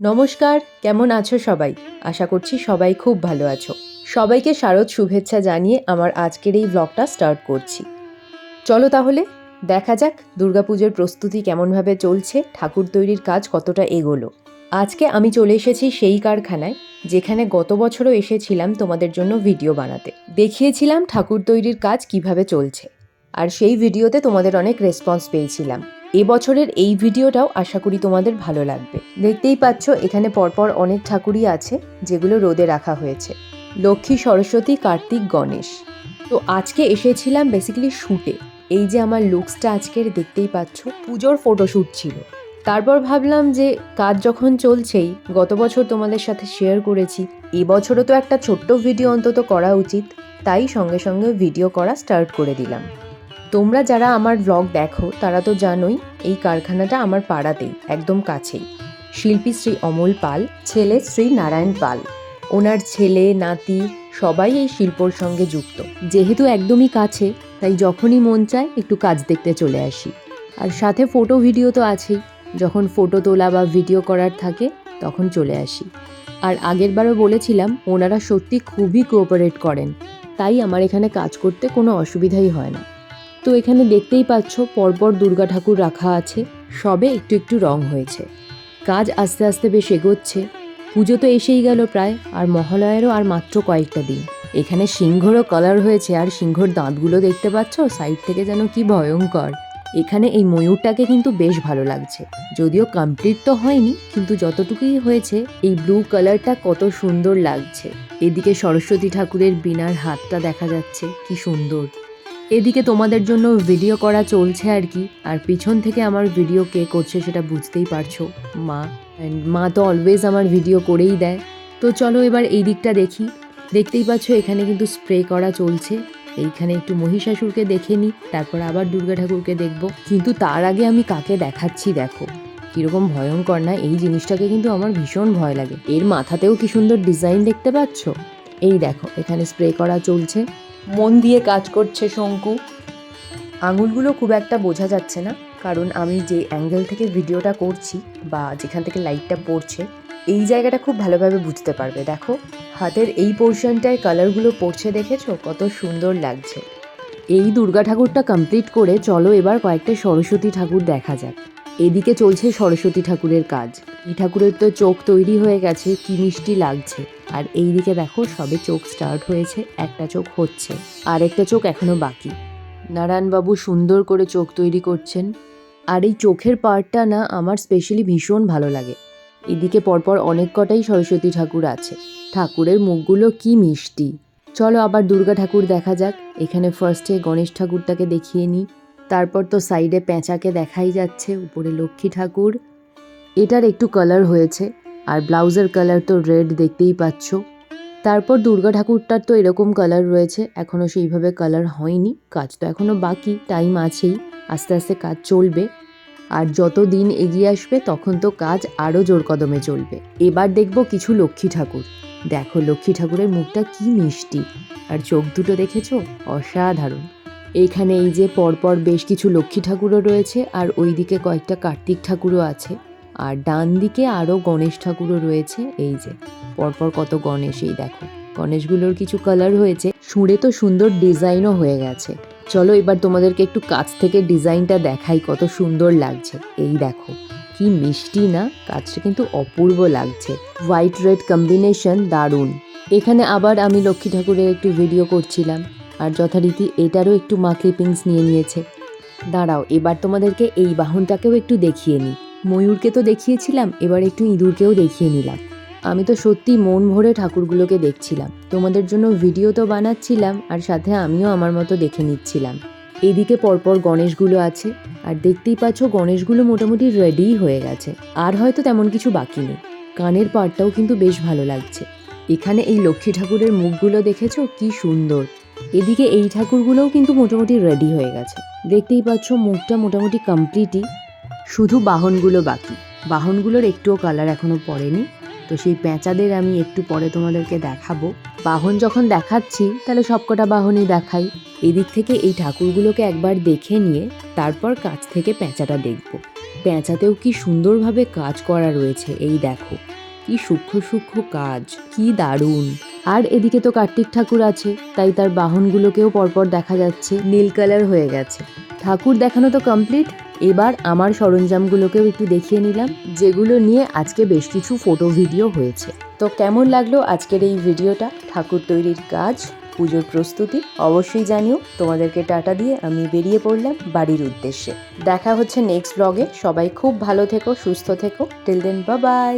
নমস্কার, কেমন আছো সবাই? আশা করছি সবাই খুব ভালো আছো। সবাইকে শারদ শুভেচ্ছা জানিয়ে আমার আজকের এই ব্লগটা স্টার্ট করছি। চলো তাহলে, দেখা যাক দুর্গাপুজোর প্রস্তুতি কেমনভাবে চলছে, ঠাকুর তৈরির কাজ কতটা এগোলো। আজকে আমি চলে এসেছি সেই কারখানায়, যেখানে গত বছরও এসেছিলাম তোমাদের জন্য ভিডিও বানাতে। দেখিয়েছিলাম ঠাকুর তৈরির কাজ কীভাবে চলছে। আর সেই ভিডিওতে তোমাদের অনেক রেসপন্স পেয়েছিলাম। এবছরের এই ভিডিওটাও আশা করি তোমাদের ভালো লাগবে। দেখতেই পাচ্ছ, এখানে পরপর অনেক ঠাকুরই আছে, যেগুলো রোদে রাখা হয়েছে। লক্ষ্মী, সরস্বতী, কার্তিক, গণেশ। তো আজকে এসেছিলাম বেসিক্যালি শ্যুটে এই যে আমার লুকসটা আজকের, দেখতেই পাচ্ছ, পুজোর ফটোশ্যুট ছিল। তারপর ভাবলাম যে, কাজ যখন চলছেই, গত বছর তোমাদের সাথে শেয়ার করেছি। এবছরও তো একটা ছোট্ট ভিডিও অন্তত করা উচিত। তাই সঙ্গে সঙ্গে ভিডিও করা স্টার্ট করে দিলাম। তোমরা যারা আমার ব্লগ দেখো, তারা তো জানোই এই কারখানাটা আমার পাড়াতেই, একদম কাছেই। শিল্পী শ্রী অমল পাল, ছেলে শ্রী নারায়ণ পাল। ওনার ছেলে, নাতি, সবাই এই শিল্পর সঙ্গে যুক্ত। যেহেতু একদমই কাছে, তাই যখনই মন চায়, একটু কাজ দেখতে চলে আসি। আর সাথে ফটো ভিডিও তো আছেই। যখন ফটো তোলা বা ভিডিও করার থাকে, তখন চলে আসি। আর আগেরবারও বলেছিলাম, ওনারা সত্যি খুবই কোঅপারেট করেন। তাই আমার এখানে কাজ করতে কোনো অসুবিধাই হয় না। তো এখানে দেখতেই পাচ্ছ পরপর দুর্গা ঠাকুর রাখা আছে। সবে একটু একটু রং হয়েছে। কাজ আস্তে আস্তে বেশ এগোচ্ছে। পুজো তো এসেই গেল প্রায়, আর মহালয়েরও আর মাত্র কয়েকটা দিন। এখানে সিংহরও কালার হয়েছে, আর সিংহর দাঁতগুলো দেখতে পাচ্ছ? সাইড থেকে যেন কি ভয়ঙ্কর। এখানে এই ময়ূরটাকে কিন্তু বেশ ভালো লাগছে। যদিও কমপ্লিট তো হয়নি, কিন্তু যতটুকুই হয়েছে, এই ব্লু কালারটা কত সুন্দর লাগছে। এদিকে সরস্বতী ঠাকুরের বিনার হাতটা দেখা যাচ্ছে, কি সুন্দর। এদিকে তোমাদের জন্য ভিডিও করা চলছে আর কি। আর পিছন থেকে আমার ভিডিও কে করছে সেটা বুঝতেই পারছ। মা অ্যান্ড মা তো অলওয়েজ আমার ভিডিও করেই দেয়। তো চলো এবার এই দিকটা দেখি। দেখতেই পাচ্ছ এখানে কিন্তু স্প্রে করা চলছে। এইখানে একটু মহিষাসুরকে দেখে নিই তারপর আবার দুর্গা ঠাকুরকে দেখব। কিন্তু তার আগে আমি কাকে দেখাচ্ছি দেখো। কীরকম ভয়ঙ্কর না, এই জিনিসটাকে কিন্তু আমার ভীষণ ভয় লাগে। এর মাথাতেও কি সুন্দর ডিজাইন দেখতে পাচ্ছ? এই দেখো, এখানে স্প্রে করা চলছে। মন দিয়ে কাজ করছে শঙ্কু। আঙুলগুলো খুব একটা বোঝা যাচ্ছে না, কারণ আমি যে অ্যাঙ্গেল থেকে ভিডিওটা করছি বা যেখান থেকে লাইটটা পড়ছে, এই জায়গাটা খুব ভালোভাবে বুঝতে পারবে। দেখো, হাতের এই পোর্শনটায় কালারগুলো পড়ছে দেখেছ? কত সুন্দর লাগছে। এই দুর্গা ঠাকুরটা কমপ্লিট করে চলো এবার কয়েকটা সরস্বতী ঠাকুর দেখা যাক। এদিকে চলছে সরস্বতী ঠাকুরের কাজ। এই ঠাকুরের তো চোখ তৈরি হয়ে গেছে, কি মিষ্টি লাগছে। আর এই দিকে দেখো, সবে চোখ স্টার্ট হয়েছে, একটা চোখ হচ্ছে, আর একটা চোখ এখনও বাকি। নারায়ণবাবু সুন্দর করে চোখ তৈরি করছেন। আর এই চোখের পার্টটা না, আমার স্পেশালি ভীষণ ভালো লাগে। এদিকে পরপর অনেক কটাই সরস্বতী ঠাকুর আছে। ঠাকুরের মুখগুলো কি মিষ্টি। চলো আবার দুর্গা ঠাকুর দেখা যাক। এখানে ফার্স্টে গণেশ ঠাকুরটাকে দেখিয়ে নিই। তারপর তো সাইডে পেঁচাকে দেখাই যাচ্ছে, উপরে লক্ষ্মী ঠাকুর। এটার একটু কালার হয়েছে, আর ব্লাউজের কালার তো রেড দেখতেই পাচ্ছ। তারপর দুর্গা ঠাকুরটার তো এরকম কালার রয়েছে এখনও সেইভাবে কালার হয়নি। কাজ তো এখনও বাকি টাইম আছেই, আস্তে আস্তে কাজ চলবে। আর যত দিন এগিয়ে আসবে, তখন তো কাজ আরও জোর কদমে চলবে। এবার দেখব কিছু লক্ষ্মী ঠাকুর। দেখো লক্ষ্মী ঠাকুরের মুখটা কি মিষ্টি। আর চোখ দুটো দেখেছ? অসাধারণ। এইখানে এই যে পরপর বেশ কিছু লক্ষ্মী ঠাকুরও রয়েছে আর ওইদিকে কয়েকটা কার্তিক ঠাকুরও আছে। আর ডান দিকে আরও গণেশ ঠাকুরও রয়েছে, এই যে। পরপর কত গণেশ, এই দেখো। গণেশগুলোর কিছু কালার হয়েছে। সুরে তো সুন্দর ডিজাইনও হয়ে গেছে। চলো এবার তোমাদেরকে একটু কাছ থেকে ডিজাইনটা দেখাই কত সুন্দর লাগছে। এই দেখো, কি মিষ্টি না? কাজটা কিন্তু অপূর্ব লাগছে। হোয়াইট রেড কম্বিনেশন দারুণ। এখানে আবার আমি লক্ষ্মী ঠাকুরের একটু ভিডিও করছিলাম। আর যথারীতি এটারও একটু মা ক্লিপিংস নিয়ে নিয়েছে। দাঁড়াও, এবার তোমাদেরকে এই বাহনটাকেও একটু দেখিয়ে নিই। ময়ূরকে তো দেখিয়েছিলাম, এবার একটু ইঁদুরকেও দেখিয়ে নিলাম। আমি তো সত্যি মন ভরে ঠাকুরগুলোকে দেখছিলাম। তোমাদের জন্য ভিডিও তো বানাচ্ছিলাম, আর সাথে আমিও আমার মতো দেখে নিচ্ছিলাম। এদিকে পরপর গণেশগুলো আছে, আর দেখতেই পাচ্ছ গণেশগুলো মোটামুটি রেডিই হয়ে গেছে। আর হয়তো তেমন কিছু বাকি নেই। কানের পাটটাও কিন্তু বেশ ভালো লাগছে। এখানে এই লক্ষ্মী ঠাকুরের মুখগুলো দেখেছ? কি সুন্দর! এদিকে এই ঠাকুরগুলোও কিন্তু মোটামুটি রেডি হয়ে গেছে। দেখতেই পাচ্ছ মুখটা মোটামুটি কমপ্লিটই শুধু বাহনগুলো বাকি। বাহনগুলোর একটুও কালার এখনও পড়েনি। তো সেই পেঁচাদের আমি একটু পরে তোমাদেরকে দেখাবো। বাহন যখন দেখাচ্ছি, তাহলে সবকটা বাহনই দেখাই। এদিক থেকে এই ঠাকুরগুলোকে একবার দেখে নিয়ে, তারপর কাছ থেকে পেঁচাটা দেখব। পেঁচাতেও কি সুন্দরভাবে কাজ করা রয়েছে, এই দেখো। কি সূক্ষ্ম সূক্ষ্ম কাজ, কি দারুণ। আর এদিকে তো কার্তিক ঠাকুর আছে, তাই তার বাহনগুলোকেও পরপর দেখা যাচ্ছে, নীল কালার হয়ে গেছে। ঠাকুর দেখানো তো কমপ্লিট এবার আমার সরঞ্জামগুলোকেও একটু দেখিয়ে নিলাম, যেগুলো নিয়ে আজকে বেশ কিছু ফটো ভিডিও হয়েছে। তো কেমন লাগল আজকের এই ভিডিওটা? ঠাকুর তৈরির কাজ, পুজোর প্রস্তুতি, অবশ্যই জানিও। তোমাদেরকে টাটা দিয়ে আমি বেরিয়ে পড়লাম বাড়ির উদ্দেশ্যে। দেখা হচ্ছে নেক্সট ব্লগে সবাই খুব ভালো থেকো, সুস্থ থেকো। টিল দেন বা বাই